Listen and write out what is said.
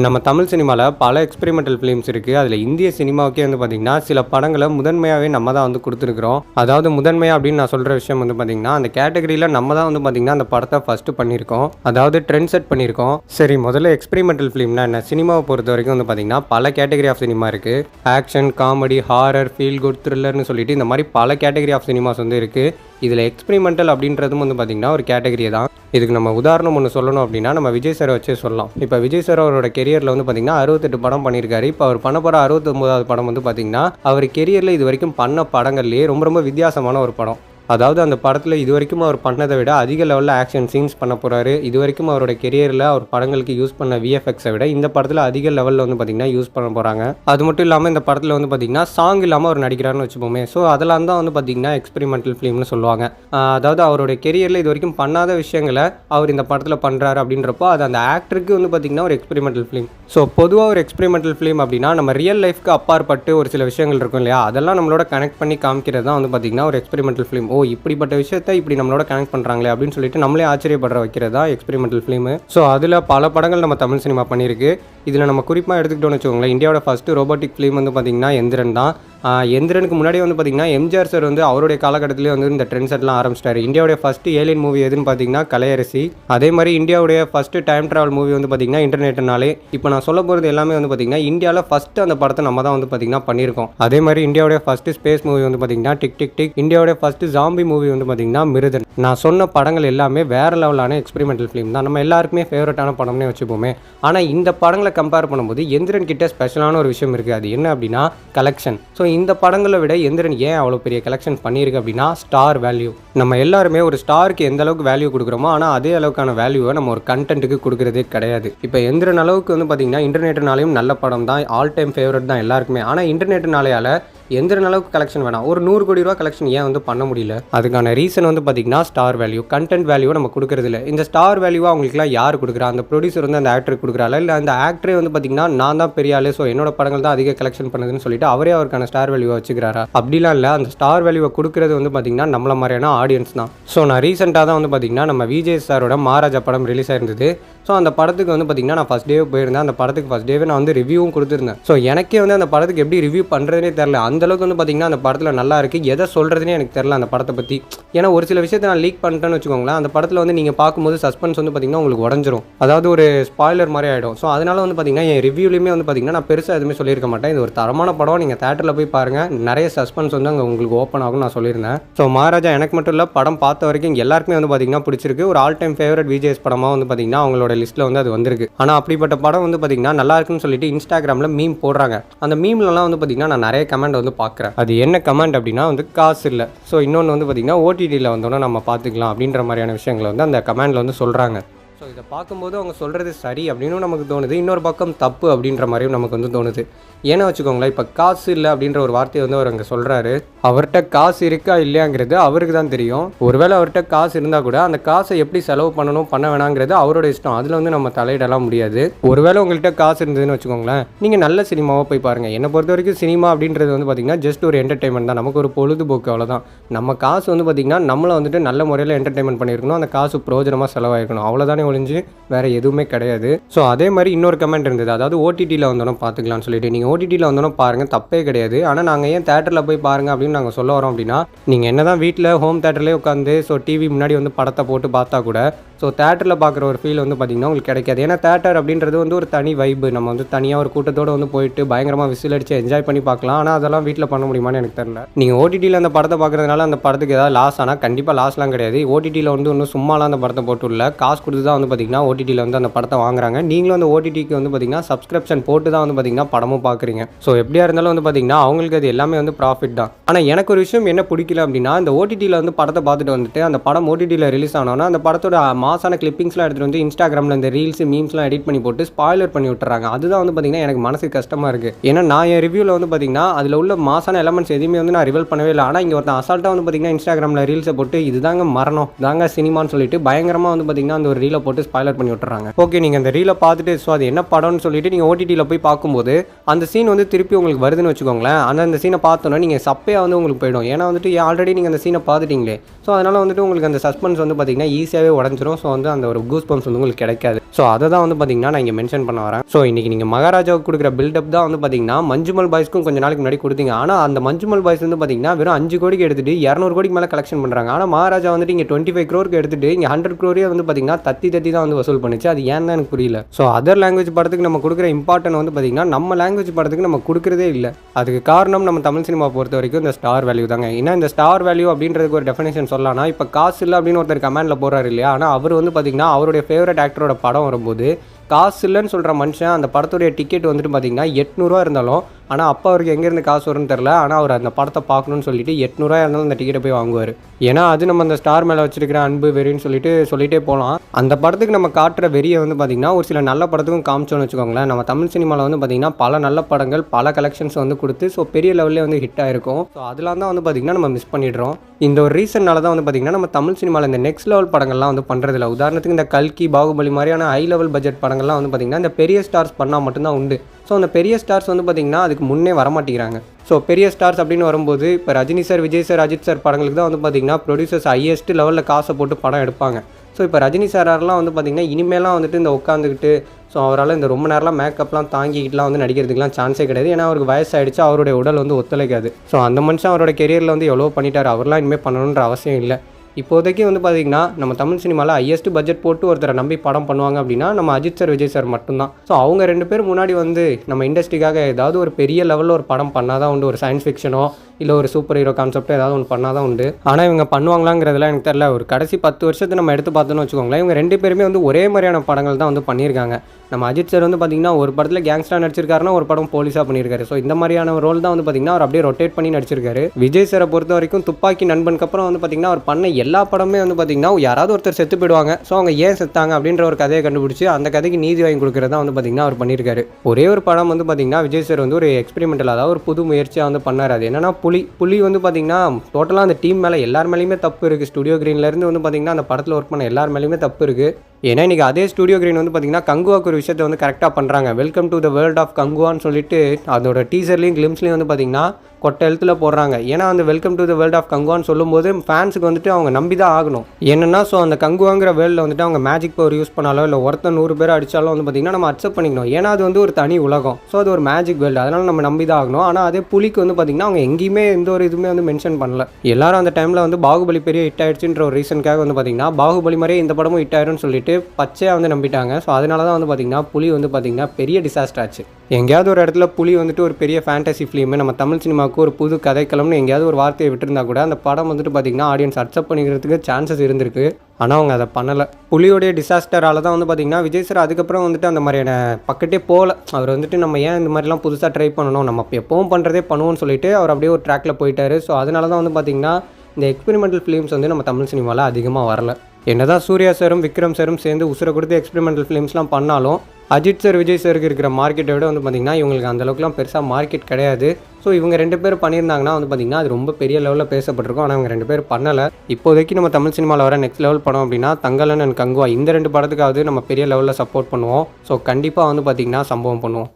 நம்ம தமிழ் சினிமாவில் பல எக்ஸ்பெரிமெண்டல் ஃபிலிம்ஸ் இருக்குது அதில் இந்திய சினிமாவுக்கே வந்து பார்த்திங்கன்னா சில படங்களை முதன்மையாகவே நம்ம தான் வந்து கொடுத்துருக்குறோம். அதாவது முதன்மையாக அப்படின்னு நான் சொல்கிற விஷயம் வந்து பார்த்திங்கன்னா அந்த கேட்டகரியில் நம்ம தான் வந்து பார்த்திங்கன்னா அந்த படத்தை ஃபஸ்ட்டு பண்ணியிருக்கோம். அதாவது ட்ரெண்ட் செட் பண்ணியிருக்கோம். சரி முதல்ல எக்ஸ்பெரிமெண்டல் ஃபிலிம்னா என்ன? சினிமாவை பொறுத்த வரைக்கும் வந்து பார்த்திங்கன்னா பல கேட்டகரி ஆஃப் சினிமா இருக்குது action comedy horror feel good த்ரில்லர்னு சொல்லிட்டு இந்த மாதிரி பல கேட்டகரி ஆஃப் சினிமாஸ் வந்து இருக்குது இதில் எக்ஸ்பிரிமெண்டல் அப்படின்றதும் வந்து பார்த்திங்கன்னா ஒரு கேட்டகரி தான். இதுக்கு நம்ம உதாரணம் ஒன்று சொல்லணும் அப்படின்னா நம்ம விஜய் சாரை வச்சே சொல்லலாம். இப்போ விஜய் சார் அவரோட கெரியரில் வந்து பார்த்திங்கன்னா அறுபத்தெட்டு படம் பண்ணியிருக்காரு. இப்போ அவர் பண்ண போகிற அறுபத்தொம்போதாவது படம் வந்து பார்த்திங்கன்னா அவர் கெரியரில் இது வரைக்கும் பண்ண படங்கள்லேயே ரொம்ப ரொம்ப வித்தியாசமான ஒரு படம். அதாவது அந்த படத்தில் இது வரைக்கும் அவர் பண்ணதை விட அதிக லெவலில் ஆக்ஷன் சீன்ஸ் பண்ண போகிறாரு இது வரைக்கும் அவரோட கெரியரில் அவர் படங்களுக்கு யூஸ் பண்ண விஎஃப்எக்ஸை விட இந்த படத்தில் அதிக லெவலில் வந்து பார்த்திங்கன்னா யூஸ் பண்ண போகிறாங்க அது மட்டும் இல்லாமல் இந்த படத்தில் வந்து பார்த்திங்கன்னா சாங் இல்லாமல் அவர் நடிக்கிறாருன்னு வச்சுப்போமே. ஸோ அதெல்லாம் தான் வந்து பார்த்திங்கன்னா எக்ஸ்பெரிமெண்டல் ஃபிலிம்னு சொல்லுவாங்க. அதாவது அவருடைய கெரியரில் இது வரைக்கும் பண்ணாத விஷயங்களை அவர் இந்த படத்தில் பண்ணுறாரு அப்படின்றப்போ அது அந்த ஆக்டருக்கு வந்து பார்த்திங்கன்னா ஒரு எக்ஸ்பெரிமெண்டல் ஃபிலிம் ஸோ பொதுவாக ஒரு எக்ஸ்பெரிமெண்டல் ஃபிலிம் அப்படின்னா நம்ம ரியல் லைஃப்க்கு அப்பாற்பட்டு ஒரு சில விஷயங்கள் இருக்கும் இல்லையா? அதெல்லாம் நம்மளோட கனெக்ட் பண்ணி காமிக்கிறது தான் வந்து பார்த்திங்கன்னா ஒரு எக்ஸ்பெரிமெண்டல் ஃபிலிம் ஓ இப்படிப்பட்ட விஷயத்தை இப்படி நம்மளோட கனெக்ட் பண்ணுறாங்களே அப்படின்னு சொல்லிட்டு நம்மளே ஆச்சரியப்படுற வைக்கிறது தான் எக்ஸ்பெரிமெண்டல் ஃபிலிமு ஸோ அதில் பல படங்கள் நம்ம தமிழ் சினிமா பண்ணியிருக்கு. இதில் நம்ம குறிப்பாக எடுத்துக்கிட்டோம்னு வச்சுக்கோங்களேன் இந்தியாவோட ஃபஸ்ட்டு ரோபோட்டிக் ஃபிலிம் வந்து பார்த்திங்கன்னா எந்திரன் தான். எந்திரனுக்கு முன்னாடி வந்து பார்த்திங்கன்னா எம்ஜிஆர் சார் வந்து அவருடைய காலகட்டத்திலே வந்து இந்த ட்ரெண்ட் செட்லாம் ஆரம்பிச்சிட்டாரு. இந்தியாவுடைய ஃபஸ்ட்டு ஏலியன் மூவி எதுன்னு பார்த்தீங்கன்னா கலையரசி. அதே மாதிரி இந்தியாவுடைய ஃபஸ்ட்டு டைம் ட்ராவல் மூவி வந்து பார்த்திங்கன்னா இன்டர்நெட்னாலே இப்போ நான் சொல்ல போகிறது எல்லாமே வந்து பார்த்திங்கன்னா இந்தியாவில் ஃபஸ்ட்டு அந்த படத்தை நம்ம தான் வந்து பார்த்திங்கன்னா பண்ணியிருக்கோம். அதே மாதிரி இந்தியாவுடைய ஃபஸ்ட்டு ஸ்பேஸ் மூவி வந்து பார்த்திங்கன்னா டிக் டிக் டிக் இந்தியாவுடைய ஃபஸ்ட்டு ஜாம்பி மூவி வந்து பார்த்திங்கன்னா மிருதன். நான் சொன்ன படங்கள் எல்லாமே வேறு லெவலான எக்ஸ்பெரிமெண்டல் ஃபிலிம் தான். நம்ம எல்லாருக்குமே ஃபேவரட்டான படம்னே வச்சுப்போமே. ஆனால் இந்த படங்களை கம்பேர் பண்ணும்போது எந்திரன் கிட்ட ஸ்பெஷலான ஒரு விஷயம் இருக்குது அது என்ன அப்படின்னா கலெக்ஷன் ஸோ இந்த படங்களை விட எந்திரன் ஏன் அவ்வளோ பெரிய கலெக்ஷன் பண்ணியிருக்கு அப்படின்னா ஸ்டார் வேல்யூ நம்ம எல்லாருமே ஒரு ஸ்டாருக்கு எந்த அளவுக்கு வேல்யூ கொடுக்குறோமோ ஆனால் அதே அளவுக்கான வேல்யூவை நம்ம ஒரு கண்டென்ட்டுக்கு கொடுக்குறதே கிடையாது. இப்போ எந்திரன் அளவுக்கு வந்து பார்த்தீங்கன்னா இன்டர்நெட்னாலையும் நல்ல படம் தான் ஆல் டைம் ஃபேவரட் தான் எல்லாருக்குமே. ஆனால் இன்டர்நெட்னாலையால் எந்திரன் அளவுக்கு கலெக்ஷன் வேணாம். ஒரு நூறு கோடி ரூபா கலெக்ஷன் ஏன் வந்து பண்ண முடியல? அதுக்கான ரீசன் வந்து பார்த்தீங்கன்னா ஸ்டார் வேல்யூ கண்டென்ட் வேல்யூ நம்ம கொடுக்கறது இல்லை இந்த ஸ்டார் வேல்யூவாக அவங்களுக்குலாம் யார் கொடுக்குறா? அந்த ப்ரொடியூசர் வந்து அந்த ஆக்டருக்கு கொடுக்குறாள்? இல்லை அந்த ஆக்டரே வந்து பார்த்தீங்கன்னா நான் தான் பெரிய ஆளு ஸோ என்னோட படங்கள் தான் அதிக கலெக்ஷன் பண்ணுதுன்னு சொல்லிட்டு அவரே அவருக்கான ஸ்டார் வேல்யூவை வச்சுக்கிறாரா? அப்படிலாம் இல்லை. அந்த ஸ்டார் வேல்யூவை கொடுக்குறது வந்து பார்த்தீங்கன்னா நம்மள மாதிரியான ஆடியன்ஸ் தான். ஸோ நான் ரீசெண்டாக தான் வந்து பார்த்தீங்கன்னா நம்ம விஜய் சாரோட மகாராஜா படம் ரிலீஸ் ஆயிருந்தது. ஸோ அந்த படத்துக்கு வந்து பார்த்தீங்கன்னா நான் ஃபஸ்ட் டே போயிருந்தேன். அந்த படத்துக்கு ஃபஸ்ட் டேவே நான் வந்து ரிவ்யூவும் கொடுத்துருந்தேன். ஸோ எனக்கே வந்து அந்த படத்துக்கு எப்படி ரிவ்யூ பண்ணுறதுனே தெரில அந்த அளவுக்கு வந்து பார்த்திங்கன்னா அந்த படத்தில் நல்லா இருக்குது எதை சொல்கிறதுனே எனக்கு தெரில அந்த படத்தை பற்றி ஏன்னா ஒரு சில விஷயத்தை நான் லீக் பண்ணிட்டேன்னு வச்சுக்கோங்களேன் அந்த படத்தில் வந்து நீங்கள் பார்க்கும்போது சஸ்பென்ஸ் வந்து பார்த்தீங்கன்னா உங்களுக்கு உடஞ்சிரும். அதாவது ஒரு ஸ்பாய்லர் மாதிரி ஆகிடும் ஸோ அதனால வந்து பார்த்தீங்கன்னா என் ரிவ்யூலையுமே வந்து பார்த்தீங்கன்னா நான் பெருசாக எதுவுமே சொல்லியிருக்க மாட்டேன். இது ஒரு தரமான படம். நீங்கள் தேட்டரில் போய் பாருங்கள் நிறைய சஸ்பென்ஸ் வந்து அங்கே உங்களுக்கு ஓப்பன் ஆகும் நான் சொல்லியிருந்தேன். ஸோ மகாராஜா எனக்கு மட்டும் இல்லை படம் பார்த்த வரைக்கும் எல்லாருக்குமே வந்து பார்த்திங்கன்னா பிடிச்சிருக்கு. ஒரு ஆல் டைம் ஃபேவரட் விஜேஎஸ் படமாக வந்து பார்த்தீங்கன்னா அவங்களோட லிஸ்ட்டில் வந்து அது வந்திருக்கு. ஆனால் அப்படிப்பட்ட படம் வந்து பார்த்தீங்கன்னா நல்லா இருக்குன்னு சொல்லிட்டு இன்ஸ்டாகிராமில் மீம் போடுறாங்க. அந்த மீம்லலாம் வந்து பார்த்தீங்கன்னா நான் நிறைய கமெண்ட் வந்து பார்க்குறேன். அது என்ன கமெண்ட் அப்படின்னா வந்து காசு இல்லை. ஸோ இன்னொன்று வந்து பார்த்திங்கன்னா ஓடிடியில் வந்தோன்னா நம்ம பார்த்துக்கலாம் அப்படின்ற மாதிரியான விஷயங்களை வந்து அந்த கமெண்டில் வந்து சொல்கிறாங்க ஸோ இதை பார்க்கும்போது அவங்க சொல்கிறது சரி அப்படின்னு நமக்கு தோணுது. இன்னொரு பக்கம் தப்பு அப்படின்ற மாதிரியும் நமக்கு வந்து தோணுது. ஏன்னா வச்சுக்கோங்களேன் இப்போ காசு இல்லை அப்படின்ற ஒரு வார்த்தையை வந்து அவர் அங்கே சொல்கிறாரு அவர்கிட்ட காசு இருக்கா இல்லையாங்கிறது அவருக்கு தான் தெரியும். ஒருவேளை அவர்கிட்ட காசு இருந்தால் கூட அந்த காசை எப்படி செலவு பண்ணணும் பண்ண வேணாங்கிறது அவரோட இஷ்டம். அதில் வந்து நம்ம தலையிடலாம் முடியாது. ஒருவேளை உங்கள்கிட்ட காசு இருந்ததுன்னு வச்சுக்கோங்களேன் நீங்கள் நல்ல சினிமாவை போய் பாருங்கள் என்னை பொறுத்த வரைக்கும் சினிமா அப்படின்றது வந்து பார்த்திங்கன்னா ஜஸ்ட் ஒரு என்டர்டைன்மெண்ட் தான். நமக்கு ஒரு பொழுதுபோக்கு அவ்வளோதான் நம்ம காசு வந்து பார்த்திங்கன்னா நம்மளை வந்துட்டு நல்ல முறையில் என்டர்டைன்மெண்ட் பண்ணியிருக்கணும். அந்த காசு பிரோஜனமாக செலவாயிருக்கணும். அவ்வளோதானே ஒழிஞ்சு வேறு எதுவுமே கிடையாது. ஸோ அதே மாதிரி இன்னொரு கமெண்ட் இருந்தது. அதாவது ஓடிடியில் வந்தோம் பார்த்துக்கலாம்னு சொல்லிட்டு. நீங்கள் ஓடிடியில் வந்தோம் பாருங்கள் தப்பே கிடையாது. ஆனால் நாங்கள் ஏன் தேட்டரில் போய் பாருங்கள் அப்படின்னு நாங்கள் சொல்ல வரோம் அப்படின்னா நீங்கள் என்ன தான் வீட்டில் ஹோம் தேட்டர்லேயே உட்காந்து ஸோ டிவி முன்னாடி வந்து படத்தை போட்டு பார்த்தா கூட ஸோ தேட்டரில் பார்க்குற ஒரு ஃபீல் வந்து பார்த்திங்கன்னா உங்களுக்கு கிடைக்காது. ஏன்னா தேட்டர் அப்படின்றது வந்து ஒரு தனி வைப்பு நம்ம வந்து தனியாக ஒரு கூட்டத்தோடு வந்து போயிட்டு பயங்கரமாக விசில் அடித்து என்ஜாய் பண்ணி பார்க்கலாம். ஆனால் அதெல்லாம் வீட்டில் பண்ண முடியுமான்னு எனக்கு தெரியல. நீங்கள் ஓடிடியில் அந்த படத்தை பார்க்குறதுனால அந்த படத்துக்கு ஏதாவது லாஸ் ஆனால் கண்டிப்பாக லாஸ்லாம் கிடையாது. ஓடிடியில் வந்து ஒன்றும் சும்மாலாம் அந்த படத்தை போட்டுள்ள காசு கொடுத்து தான் வந்து பார்த்திங்கன்னா ஓடிடியில் வந்து அந்த படத்தை வாங்குறாங்க. நீங்களும் அந்த ஓடிடிக்கு வந்து பார்த்திங்கன்னா சப்ஸ்கிரிப்ஷன் போட்டு தான் வந்து பார்த்திங்கன்னா படமும் பார்க்குறீங்க. ஸோ எப்படியா இருந்தாலும் வந்து பார்த்திங்கன்னா அவங்களுக்கு அது எல்லாமே வந்து ப்ராஃபிட் தான். ஆனால் எனக்கு ஒரு விஷயம் என்ன பிடிக்கல அப்படின்னா இந்த ஓடிடியில் வந்து படத்தை பார்த்துட்டு வந்துட்டு அந்த படம் ஓடிடியில் ரிலீஸ் ஆனோன்னா அந்த படத்தோட மா மாசான கிளிப்பிங்ஸ்லாம் எடுத்துகிட்டு வந்து இன்ஸ்டாகிராமில் இந்த ரீல்ஸ் மீம்ஸ்லாம் எடிட் பண்ணி போட்டு ஸ்பாய்லர் பண்ணி விட்டுறாங்க. அதுதான் வந்து பார்த்திங்கன்னா எனக்கு மனசு கஷ்டமாக இருக்குது ஏன்னா நான் என் ரிவ்யூவில் வந்து பார்த்திங்கன்னா அதில் உள்ள மாசான எலமெண்ட்ஸ் எதுவுமே வந்து நான் ரிவல் பண்ணவே இல்லை. ஆனால் இங்கே ஒருத்தன் அசால்ட்டாக வந்து பார்த்திங்கன்னா இன்ஸ்டாகிராமில் ரீல்ஸை போட்டு இதுதாங்க மரணம் தாங்க சினிமான்னு சொல்லிட்டு பயங்கரமாக வந்து பார்த்திங்கன்னா அந்த ஒரு ரீலை போட்டு ஸ்பாய்லர் பண்ணி விட்டுறாங்க. ஓகே நீங்கள் அந்த ரீலை பார்த்துட்டு ஸோ அது என்ன படம்னு சொல்லிட்டு நீங்கள் ஓடிடியில் போய் பார்க்கும்போது அந்த சீன் வந்து திருப்பி உங்களுக்கு வருதுன்னு வச்சுக்கோங்களேன். அந்த அந்த சீனை பார்த்தோன்னா நீங்கள் சப்பையாக வந்து உங்களுக்கு போயிடும். ஏன்னா வந்துட்டு ஆல்ரெடி நீங்கள் அந்த சீனை பார்த்துட்டீங்களே. ஸோ அதனால் வந்துட்டு உங்களுக்கு அந்த சஸ்பென்ஸ் வந்து பார்த்திங்கன்னா ஈஸியாகவே உடஞ்சிரும். ஸோ வந்து அந்த ஒரு கூஸ் பம்ப்ஸ் வந்து உங்களுக்கு கிடைக்காது. ஸோ அதை தான் வந்து பார்த்தீங்கன்னா நான் இங்கே மென்ஷன் பண்ண வரேன். ஸோ இன்றைக்கி நீங்கள் மகாராஜாவுக்கு கொடுக்குற பில்டப் தான் வந்து பார்த்தீங்கன்னா மஞ்சுமல் பாய்ஸ்க்கும் கொஞ்சம் நாளைக்கு முன்னாடி கொடுத்தீங்க. ஆனால் அந்த மஞ்சுமல் பாய்ஸ் வந்து பார்த்தீங்கன்னா வெறும் அஞ்சு கோடிக்கு எடுத்துட்டு இரநூறு கோடிக்கு மேலே கலெக்ஷன் பண்ணுறாங்க ஆனால் மகாராஜா வந்துட்டு இங்கே டுவெண்ட்டி ஃபைவ் க்ரோருக்கு எடுத்துட்டு இங்கே ஹண்ட்ரட் க்ரோரே வந்து பார்த்தீங்கன்னா தத்தி தத்தி தான் வந்து வசூல் பண்ணுச்சு. அது ஏன் தான் எனக்கு புரியல. ஸோ அதர் லாங்குவேஜ் படத்துக்கு நம்ம கொடுக்குற இம்பார்ட்டன் வந்து பார்த்தீங்கன்னா நம்ம லாங்குவேஜ் படத்துக்கு நம்ம கொடுக்குறதே இல்லை. அதுக்கு காரணம் நம்ம தமிழ் சினிமா பொறுத்த வரைக்கும் இந்த ஸ்டார் வேல்யூ தாங்க. ஏன்னா இந்த ஸ்டார் வேல்யூ அப்படின்றதுக்கு ஒரு டெஃபினேஷன் சொல்லலாம்னா இப்போ காசு இல்லை அப்படின்னு ஒருத்தர் கமெண்டில் போகிறாரு இல்லையா? ஆனால் அவர் வந்து பார்த்தீங்கன்னா அவருடைய ஃபேவரட் ஆக்டரோட படம் வரும்போது காசு இல்லைன்னு சொல்கிற மனுஷன் அந்த படத்துடைய டிக்கெட் வந்துட்டு பார்த்தீங்கன்னா எட்நூறுவா இருந்தாலும் ஆனால் அப்பா அவருக்கு எங்கேருந்து காசு வரும்னு தெரில ஆனால் அவர் அந்த படத்தை பார்க்கணும்னு சொல்லிட்டு எட்நூறுவா இருந்தாலும் அந்த டிக்கெட்டை போய் வாங்குவார். ஏன்னா அது நம்ம அந்த ஸ்டார் மேலே வச்சிருக்கிற அன்பு வெறின்னு சொல்லிட்டு சொல்லிட்டே போகலாம் அந்த படத்துக்கு நம்ம காட்டுற வெறியை வந்து பார்த்திங்கன்னா ஒரு சில நல்ல படத்துக்கும் காமிச்சோன்னு வச்சுக்கோங்களேன். நம்ம தமிழ் சினிமாவில் வந்து பார்த்திங்கன்னா பல நல்ல படங்கள் பல கலெக்ஷன்ஸ் வந்து கொடுத்து ஸோ பெரிய லெவல்லே வந்து ஹிட் ஆகிருக்கும் ஸோ அதெல்லாம் தான் வந்து பார்த்திங்கன்னா நம்ம மிஸ் பண்ணிடுறோம். இந்த ஒரு ரீசன்னால தான் வந்து பார்த்திங்கன்னா நம்ம தமிழ் சினிமாவில் இந்த நெக்ஸ்ட் லெவல் படங்கள்லாம் வந்து பண்ணுறதில்ல உதாரணத்துக்கு இந்த கல்கி பாகுபலி மாதிரியான ஹை லெவல் பட்ஜெட் படங்கள்லாம் வந்து பார்த்திங்கன்னா இந்த பெரிய ஸ்டார்ஸ் பண்ணால் மட்டும்தான் உண்டு. ஸோ அந்த பெரிய ஸ்டார்ஸ் வந்து பார்த்திங்கன்னா அதுக்கு முன்னே வரமாட்டேங்கிறாங்க. ஸோ பெரிய ஸ்டார்ஸ் அப்படின்னு வரும்போது இப்போ Rajini sir Vijay sir Ajith sir படங்களுக்கு தான் வந்து பார்த்திங்கன்னா ப்ரொடியூசர்ஸ் ஹையஸ்ட் லெவலில் காசை போட்டு படம் எடுப்பாங்க. ஸோ இப்போ ரஜினி சாரெலாம் வந்து பார்த்திங்கன்னா இனிமேலாம் வந்துட்டு இந்த உட்காந்துக்கிட்டு ஸோ அவரால் இந்த ரொம்ப நேரம்லாம் மேக்கப்லாம் தாங்கிக்கிட்டுலாம் வந்து நடிக்கிறதுக்குலாம் சான்ஸே கிடையாது. ஏன்னா அவருக்கு வயசாகிடுச்சு அவருடைய உடல் வந்து ஒத்துழைக்காது. ஸோ அந்த மனுஷன் அவரோட கெரியரில் வந்து எவ்வளோ பண்ணிட்டார். அவர்லாம் இனிமேல் பண்ணணுன்ற அவசியம் இல்லை. இப்போதைக்கு வந்து பார்த்திங்கன்னா நம்ம தமிழ் சினிமாவில் ஹையஸ்ட் பட்ஜெட் போட்டு ஒருத்தரை நம்பி படம் பண்ணுவாங்க அப்படின்னா நம்ம அஜித் சார் விஜய் சார் மட்டும்தான். ஸோ அவங்க ரெண்டு பேர் முன்னாடி வந்து நம்ம இண்டஸ்ட்ரிக்காக ஏதாவது ஒரு பெரிய லெவலில் ஒரு படம் பண்ணாதான் உண்டு ஒரு சயின்ஸ் ஃபிக்ஷனோ இல்லை ஒரு சூப்பர் ஹீரோ கான்செப்ட் ஏதாவது ஒன்று பண்ணால் தான் உண்டு. ஆனால் இவங்க பண்ணுவாங்களாங்கிறதுலாம் எனக்கு தெரியல. ஒரு கடைசி பத்து வருஷத்தை நம்ம எடுத்து பார்த்தோன்னு வச்சுக்கோங்களேன். இவங்க ரெண்டு பேருமே வந்து ஒரே மாதிரியான படங்கள் தான் வந்து பண்ணியிருக்காங்க. நம்ம அஜித் சார் வந்து பார்த்திங்கன்னா ஒரு படத்தில் கேங்ஸ்டர் நடிச்சிருக்காருன்னா ஒரு படம் போலீஸாக பண்ணியிருக்காரு. ஸோ இந்த மாதிரியான ரோல் தான் வந்து பார்த்திங்கன்னா அவர் அப்படியே ரொட்டேட் பண்ணி நடிச்சிருக்காரு. விஜய் சாரை பொறுத்த வரைக்கும் துப்பாக்கி நண்பனுக்கு அப்புறம் வந்து பார்த்திங்கன்னா அவர் பண்ண எல்லா படமே வந்து பார்த்திங்கன்னா யாராவது ஒருத்தர் செத்து போயிடுவாங்க. ஸோ அவங்க ஏன் செத்தாங்க அப்படின்ற ஒரு கதையை கண்டுபிடிச்சி அந்த கதைக்கு நீதி வாங்கி கொடுக்குறதா வந்து பார்த்திங்கன்னா அவர் பண்ணியிருக்காரு. ஒரே ஒரு படம் வந்து பார்த்திங்கன்னா விஜய் சார் வந்து ஒரு எக்ஸ்பெரிமெண்டல் அதாவது ஒரு புது முயற்சியாக வந்து பண்ணார். அது என்னன்னா புலி புலி வந்து பார்த்திங்கன்னா டோட்டலாக அந்த டீம் மேலே எல்லார் மேலேயுமே தப்பு இருக்குது ஸ்டுடியோ க்ரீன்லேருந்து வந்து பார்த்திங்கன்னா அந்த படத்தில் ஒர்க் பண்ண எல்லார் மேலேயுமே தப்பு இருக்குது ஏன்னா இன்றைக்கி அதே ஸ்டுடியோ கிரீன் வந்து பார்த்திங்கன்னா கங்குவாக்கு ஒரு விஷயத்தை வந்து கரெக்டாக பண்ணுறாங்க welcome to the world of கங்குவான்னு சொல்லிட்டு அதோட டீசர்லேயும் கிளிம்ஸ்லேயும் வந்து பார்த்திங்கன்னா கொட்டை எழுத்தில் போடுறாங்க. ஏன்னா அந்த welcome to the world of கங்குவான்னு சொல்லும்போது ஃபேன்ஸுக்கு வந்துட்டு அவங்க நம்பி தான் ஆகணும். என்னென்னா ஸோ அந்த கங்குவாங்கிற வேர்ல்டில் வந்துட்டு அவங்க மேஜிக் பவர் யூஸ் பண்ணாலோ இல்லை ஒருத்தன் நூறு பேர் அடித்தாலும் வந்து பார்த்திங்கன்னா நம்ம அக்செப்ட் பண்ணிக்கணும். ஏன்னா அது வந்து ஒரு தனி உலகம். ஸோ அது ஒரு மேஜிக் வேர்ல்டு அதனால் நம்ம நம்பி தான் ஆகணும். ஆனால் அதே புலிக்கு வந்து பார்த்திங்கன்னா அவங்க எங்கேயுமே எந்த ஒரு இதுவுமே வந்து மென்ஷன் பண்ணல. எல்லாரும் அந்த டைமில் வந்து பாகுபலி பெரிய ஹிட் ஆயிடுச்சுன்ற ஒரு ரீசனுக்காக வந்து பார்த்திங்கன்னா பாகுபலி மாதிரியே இந்த படமும் ஹிட் ஆயிடும்னு சொல்லிட்டு பச்சையாக வந்து நம்பிட்டாங்க. ஸோ அதனால தான் வந்து பார்த்திங்கன்னா புலி வந்து பார்த்திங்கன்னா பெரிய டிசாஸ்டர் ஆச்சு. எங்கேயாவது ஒரு இடத்துல புலி வந்துட்டு ஒரு பெரிய ஃபேண்டசி ஃபிலிமு நம்ம தமிழ் சினிமாவுக்கு ஒரு புது கதைக்களம்னு எங்கேயாவது ஒரு வார்த்தையை விட்டுருந்தா கூட அந்த படம் வந்துட்டு பார்த்திங்கன்னா ஆடியன்ஸ் அக்செப்ட் பண்ணிக்கிறதுக்கு சான்சஸ் இருந்திருக்கு. ஆனால் அவங்க அதை பண்ணலை. புலியோடைய டிசாஸ்டரால் தான் வந்து பார்த்திங்கன்னா விஜய் சார் அதுக்கப்புறம் வந்துட்டு அந்த மாதிரியான பக்கத்தே போகல அவர் வந்துட்டு நம்ம ஏன் இந்த மாதிரிலாம் புதுசாக ட்ரை பண்ணணும்? நம்ம எப்பவும் பண்ணுறதே பண்ணுவோம்னு சொல்லிட்டு அவர் அப்படியே ஒரு ட்ராக்கில் போயிட்டார். ஸோ அதனால தான் வந்து பார்த்திங்கன்னா இந்த எக்ஸ்பெரிமெண்டல் ஃபிலிம்ஸ் வந்து நம்ம தமிழ் சினிமாவில் அதிகமாக வரல. என்னதான் சூர்யா சாரும் விக்ரம் சாரும் சேர்ந்து உசுரை கொடுத்து எக்ஸ்பெரிமெண்டல் ஃபிலிம்ஸ்லாம் பண்ணாலும் அஜித் சார் விஜய் சாருக்கு இருக்கிற மார்க்கெட்டை விட வந்து பார்த்திங்கன்னா இவங்களுக்கு அந்தளவுக்குலாம் பெருசாக மார்க்கெட் கிடையாது. ஸோ இவங்க ரெண்டு பேர் பண்ணியிருந்தாங்கன்னா வந்து பார்த்திங்கன்னா அது ரொம்ப பெரிய லெவலில் பேசப்பட்டிருக்கும். ஆனால் இவங்க ரெண்டு பேர் பண்ணலை. இப்போதைக்கு நம்ம தமிழ் சினிமாவில் வர நெக்ஸ்ட் லெவல் படம் அப்படின்னா தங்கலன் அண்ட் கங்குவா. இந்த ரெண்டு படத்துக்காவது நம்ம பெரிய லெவலில் சப்போர்ட் பண்ணுவோம். ஸோ கண்டிப்பாக வந்து பார்த்திங்கன்னா சம்பவம் பண்ணுவோம்.